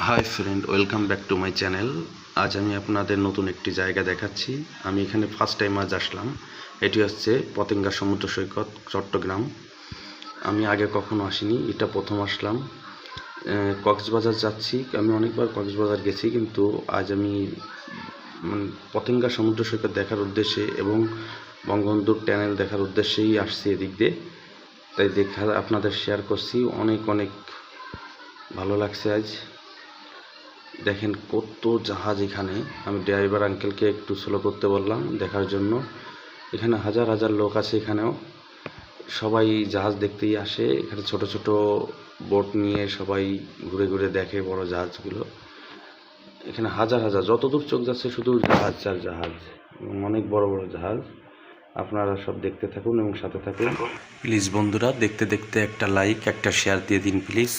Hi friend welcome back to my channel আজ আমি আপনাদের নতুন একটি জায়গা দেখাচ্ছি। আমি এখানে ফার্স্ট টাইম আজ আসলাম। এটি হচ্ছে পতেঙ্গা সমুদ্র সৈকত, চট্টগ্রাম। আমি আগে কখনো আসিনি, এটা প্রথম আসলাম। কক্সবাজার যাচ্ছি। আমি অনেকবার কক্সবাজার গেছি, কিন্তু আজ আমি পতেঙ্গা সমুদ্র সৈকত দেখার উদ্দেশ্যে এবং বঙ্গবন্ধুর ট্যানেল দেখার উদ্দেশ্যেই আসছি এদিক দিয়ে। তাই দেখা, আপনাদের শেয়ার করছি। অনেক অনেক ভালো লাগছে আজ। দেখেন কত জাহাজ এখানে। আমি ড্রাইভার আঙ্কেলকে একটু স্লো করতে বললাম দেখার জন্য। এখানে হাজার হাজার লোক আছে এখানেও। সবাই জাহাজ দেখতেই আসে। এখানে ছোট ছোট বোট নিয়ে সবাই ঘুরে ঘুরে দেখে বড় জাহাজগুলো। এখানে হাজার হাজার, যতদূর চোখ যাচ্ছে শুধু জাহাজ আর জাহাজ। অনেক বড় বড় জাহাজ। আপনারা সব দেখতে থাকুন এবং সাথে থাকুন। প্লিজ বন্ধুরা, দেখতে দেখতে একটা লাইক একটা শেয়ার দিয়ে দিন প্লিজ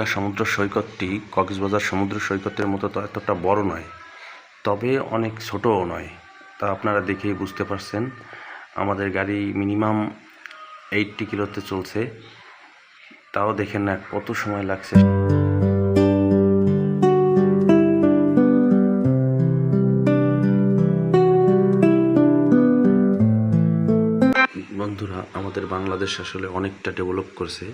পতেঙ্গা সমুদ্র সৈকতটি কক্সবাজার সমুদ্র সৈকতের মতো তো এতটা বড় নয়, তবে অনেক ছোটও নয়। তা আপনারা দেখেই বুঝতে পারছেন। আমাদের গাড়ি মিনিমাম এইটটি কিলোতে চলছে। তাও দেখেন না কত সময় লাগছে। বন্ধুরা, আমাদের বাংলাদেশ আসলে অনেকটা ডেভেলপ করছে।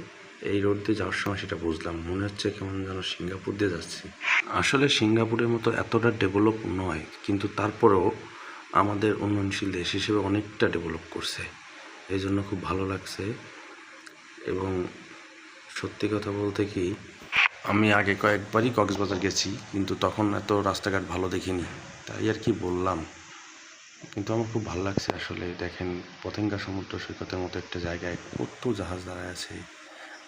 এই রোড দিয়ে যাওয়ার সময় সেটা বুঝলাম। মনে হচ্ছে কেমন যেন সিঙ্গাপুর দিয়ে যাচ্ছি। আসলে সিঙ্গাপুরের মতো এতটা ডেভেলপ নয়, কিন্তু তারপরেও আমাদের উন্নয়নশীল দেশ হিসেবে অনেকটা ডেভেলপ করছে। এই জন্য খুব ভালো লাগছে। এবং সত্যি কথা বলতে কি, আমি আগে কয়েকবারই কক্সবাজার গেছি, কিন্তু তখন এত রাস্তাঘাট ভালো দেখিনি। তাই আর কি বললাম। কিন্তু আমার খুব ভালো লাগছে আসলে। দেখেন, পতেঙ্গা সমুদ্র সৈকতের মতো একটা জায়গায় কত জাহাজ দাঁড়ায় আছে।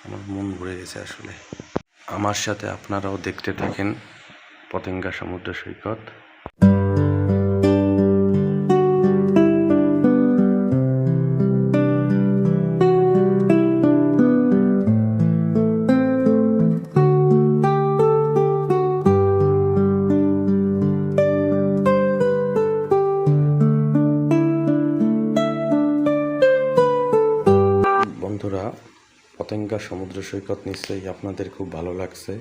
আমার মন ভরে গেছে আসলে। আমার সাথে আপনারাও দেখতে থাকেন পতেঙ্গা সমুদ্র সৈকত। পতেঙ্গা সমুদ্র সৈকত নিশ্চয়ই আপনাদের খুব ভালো লাগছে।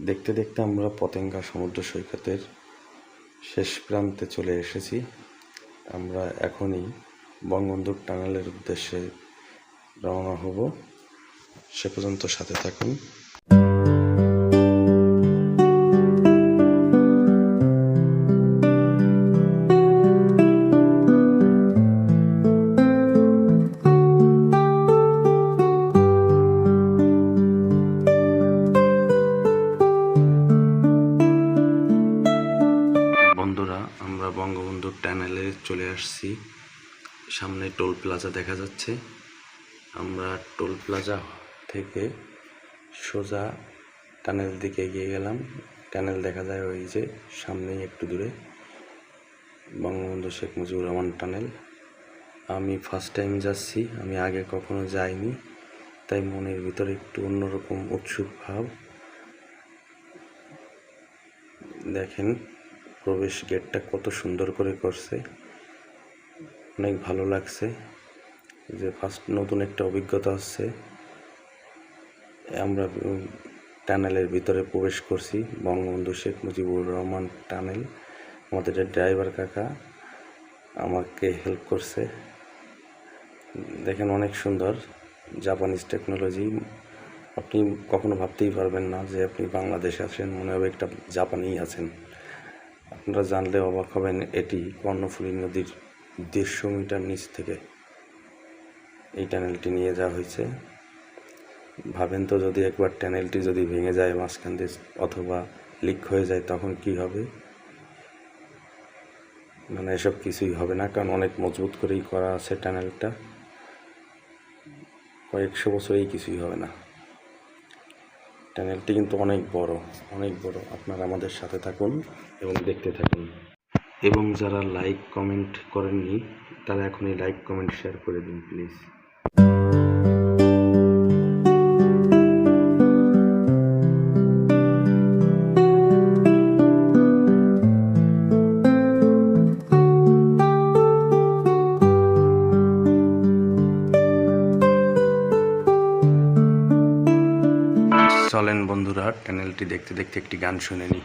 দেখতে দেখতে আমরা পতেঙ্গা সমুদ্র সৈকতের শেষ প্রান্তে চলে এসেছি। আমরা এখনই বঙ্গবন্ধুর টানেলের উদ্দেশ্যে রওনা হব। সে পর্যন্ত সাথে থাকুন। চলে আসছি। সামনে টোল প্লাজা দেখা যাচ্ছে। আমরা টোল প্লাজা থেকে সোজা টানেল দিকে এগিয়ে গেলাম। টানেল দেখা যায় ওই যে সামনেই একটু দূরে। বঙ্গবন্ধু শেখ মুজিবুর রহমান টানেল। আমি ফার্স্ট টাইম যাচ্ছি, আমি আগে কখনো যাইনি। তাই মনের ভিতরে একটু অন্যরকম উৎসুক ভাব। দেখেন, প্রবেশ গেটটা কত সুন্দর করে করছে। অনেক ভালো লাগছে যে ফার্স্ট নতুন একটা অভিজ্ঞতা হচ্ছে আমরা টানেলের ভিতরে প্রবেশ করছি, বঙ্গবন্ধু শেখ মুজিবুর রহমান টানেল। আমাদের ড্রাইভার কাকা আমাকে হেল্প করছে। দেখেন অনেক সুন্দর জাপানিজ টেকনোলজি আপনি কখনো ভাবতেই পারবেন না যে আপনি বাংলাদেশে আছেন, মনে হবে একটা জাপানেই আছেন। আপনারা জানলে অবাক হবেন এটি কর্ণফুলী নদীর দেড়শো মিটার নিচ থেকে এই টানেলটি নিয়ে যাওয়া হয়েছে। ভাবেন তো যদি একবার টানেলটি যদি ভেঙে যায় মাঝখান দিয়ে অথবা লিক হয়ে যায় তখন কি হবে? মানে এসব কিছুই হবে না, কারণ অনেক মজবুত করেই করা আছে টানেলটা। কয়েকশো বছরেই কিছুই হবে না। চ্যানেলটি কিন্তু অনেক বড় অনেক বড়। আপনারা আমাদের সাথে থাকুন এবং দেখতে থাকুন। এবং যারা লাইক কমেন্ট করেননি তারা এখনই লাইক কমেন্ট শেয়ার করে দিন প্লিজ চলেন বন্ধুরা চ্যানেলটি দেখতে দেখতে একটি গান শুনে নিই।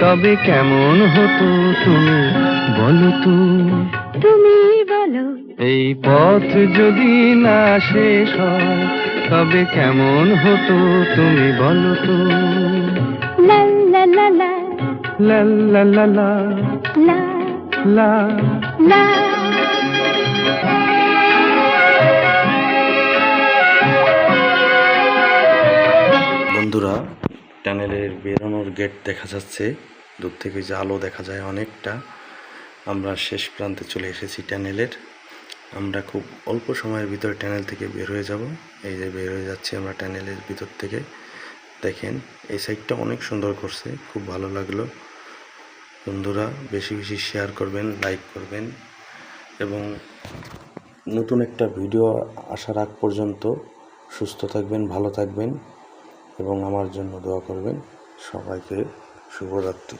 তবে কেমন হতো তুমি? বলো তো। তুমি বলো। এই পথ যদি না শেষ হয় তবে কেমন হতো তুমি বলো তো। লা লা লা লা। লা বন্ধুরা টানেলের বেরোনোর গেট দেখা যাচ্ছে। দূর থেকে যে আলো দেখা যায় অনেকটা। আমরা শেষ প্রান্তে চলে এসেছি টানেলের। আমরা খুব অল্প সময়ের ভিতরে টানেল থেকে বের হয়ে যাব। এই যে বের হয়ে যাচ্ছি আমরা টানেলের ভিতর থেকে। দেখেন, এই সাইডটা অনেক সুন্দর করছে, খুব ভালো লাগল। বন্ধুরা, বেশি বেশি শেয়ার করবেন লাইক করবেন এবং নতুন একটা ভিডিও আসার আগ পর্যন্ত সুস্থ থাকবেন, ভালো থাকবেন। এবং আমার জন্য দোয়া করবেন। সবাইকে শুভরাত্রি।